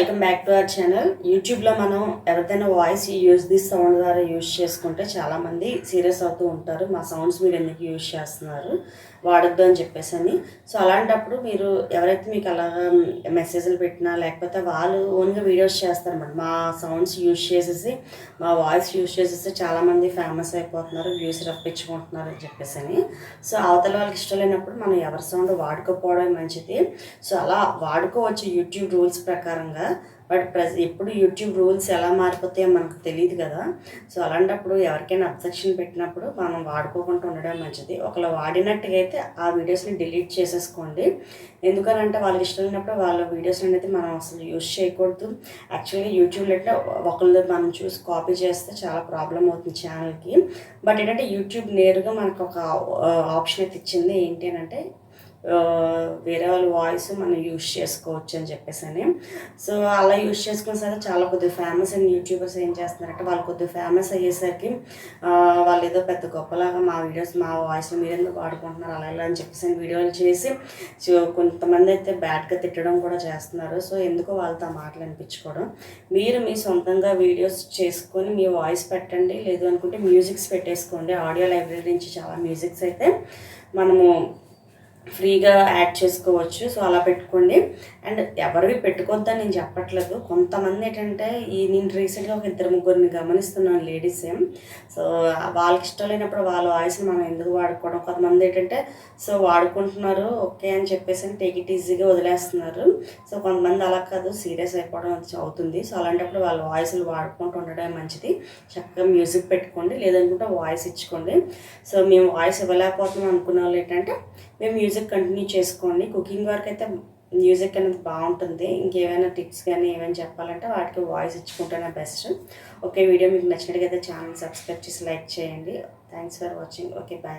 Welcome back to our channel యూట్యూబ్లో మనం ఎవరిదైనా వాయిస్ యూజ్ దిస్ సౌండ్ ద్వారా యూజ్ చేసుకుంటే చాలామంది సీరియస్ అవుతూ ఉంటారు. మా సౌండ్స్ మీరు ఎందుకు యూజ్ చేస్తున్నారు? వాడొద్దు అని చెప్పేసి అని. సో అలాంటప్పుడు మీరు ఎవరైతే మీకు అలాగా మెసేజ్లు పెట్టినా లేకపోతే వాళ్ళు ఓన్గా వీడియోస్ చేస్తారన్నమాట మా సౌండ్స్ యూజ్ చేసేసి మా వాయిస్ యూజ్ చేసేసి చాలామంది ఫేమస్ అయిపోతున్నారు వ్యూస్ రప్పించుకుంటున్నారు అని చెప్పేసి అని. సో అవతల వాళ్ళకి ఇష్టం లేనప్పుడు మనం ఎవరి సౌండ్ వాడుకోకపోవడం మంచిది. సో అలా వాడుకోవచ్చు యూట్యూబ్ రూల్స్ ప్రకారంగా. బట్ ప్రజ ఎప్పుడు యూట్యూబ్ రూల్స్ ఎలా మారిపోతాయో మనకు తెలియదు కదా. సో అలాంటప్పుడు ఎవరికైనా అబ్జెక్షన్ పెట్టినప్పుడు మనం వాడుకోకుండా ఉండడం మంచిది. ఒకవేళ వాడినట్టుగా అయితే ఆ వీడియోస్ని డిలీట్ చేసేసుకోండి. ఎందుకనంటే వాళ్ళకి ఇష్టం లేనప్పుడు వాళ్ళ వీడియోస్ అనేది మనం అసలు యూజ్ చేయకూడదు. యాక్చువల్గా యూట్యూబ్లో అంటే ఒకళ్ళు మనం చూసి కాపీ చేస్తే చాలా ప్రాబ్లం అవుతుంది ఛానల్కి. బట్ ఏంటంటే యూట్యూబ్ నేరుగా మనకు ఒక ఆప్షన్ అయితే ఇచ్చింది ఏంటి అని అంటే వేరే వాళ్ళ వాయిస్ మనం యూస్ చేసుకోవచ్చు అని చెప్పేసి అని సో అలా యూస్ చేసుకున్న సరే చాలా కొద్దిగా ఫేమస్ అయిన యూట్యూబర్స్ ఏం చేస్తున్నారంటే వాళ్ళు కొద్దిగా ఫేమస్ అయ్యేసరికి వాళ్ళు ఏదో పెద్ద గొప్పలాగా మా వీడియోస్ మా వాయిస్ మీరు ఎందుకు వాడుకుంటున్నారు అలా ఇలా అని చెప్పేసి వీడియోలు చేసి సో కొంతమంది అయితే బ్యాడ్గా తిట్టడం కూడా చేస్తున్నారు. సో ఎందుకో వాళ్ళతో ఆ మాటలు అనిపించుకోవడం? మీరు మీ సొంతంగా వీడియోస్ చేసుకొని మీ వాయిస్ పెట్టండి లేదు అనుకుంటే మ్యూజిక్స్ పెట్టేసుకోండి. ఆడియో లైబ్రరీ నుంచి చాలా మ్యూజిక్స్ అయితే మనము ఫ్రీగా యాడ్ చేసుకోవచ్చు. సో అలా పెట్టుకోండి. అండ్ ఎవరివి పెట్టుకోవద్దని నేను చెప్పట్లేదు. కొంతమంది ఏంటంటే ఈ నేను రీసెంట్గా ఒక ఇద్దరు ముగ్గురిని గమనిస్తున్నాను లేడీస్ ఏం. సో వాళ్ళకి ఇష్టం లేనప్పుడు వాళ్ళ వాయిస్ని మనం ఎందుకు వాడుకోవడం? కొంతమంది ఏంటంటే సో వాడుకుంటున్నారు. ఓకే అని చెప్పేసి టేక్ ఇట్ ఈజీగా వదిలేస్తున్నారు. సో కొంతమంది అలా కాదు. సీరియస్ అయిపోవడం అది అవుతుంది సో అలాంటప్పుడు వాళ్ళ వాయిస్లు వాడుకుంటూ ఉండడం మంచిది. చక్కగా మ్యూజిక్ పెట్టుకోండి. లేదనుకుంటే వాయిస్ ఇచ్చుకోండి. సో మేము వాయిస్ ఇవ్వలేకపోతున్నాం అనుకున్న వాళ్ళు ఏంటంటే మేము మ్యూజిక్ కంటిన్యూ చేసుకోండి. కుకింగ్ వరకు అయితే మ్యూజిక్ అనేది బాగుంటుంది. ఇంకేమైనా టిప్స్ కానీ ఏమైనా చెప్పాలంటే వాటికి వాయిస్ ఇచ్చుకుంటేనే బెస్ట్ ఓకే వీడియో మీకు నచ్చినట్టుగా అయితే ఛానల్ సబ్స్క్రైబ్ చేసి లైక్ చేయండి. Thanks for watching okay bye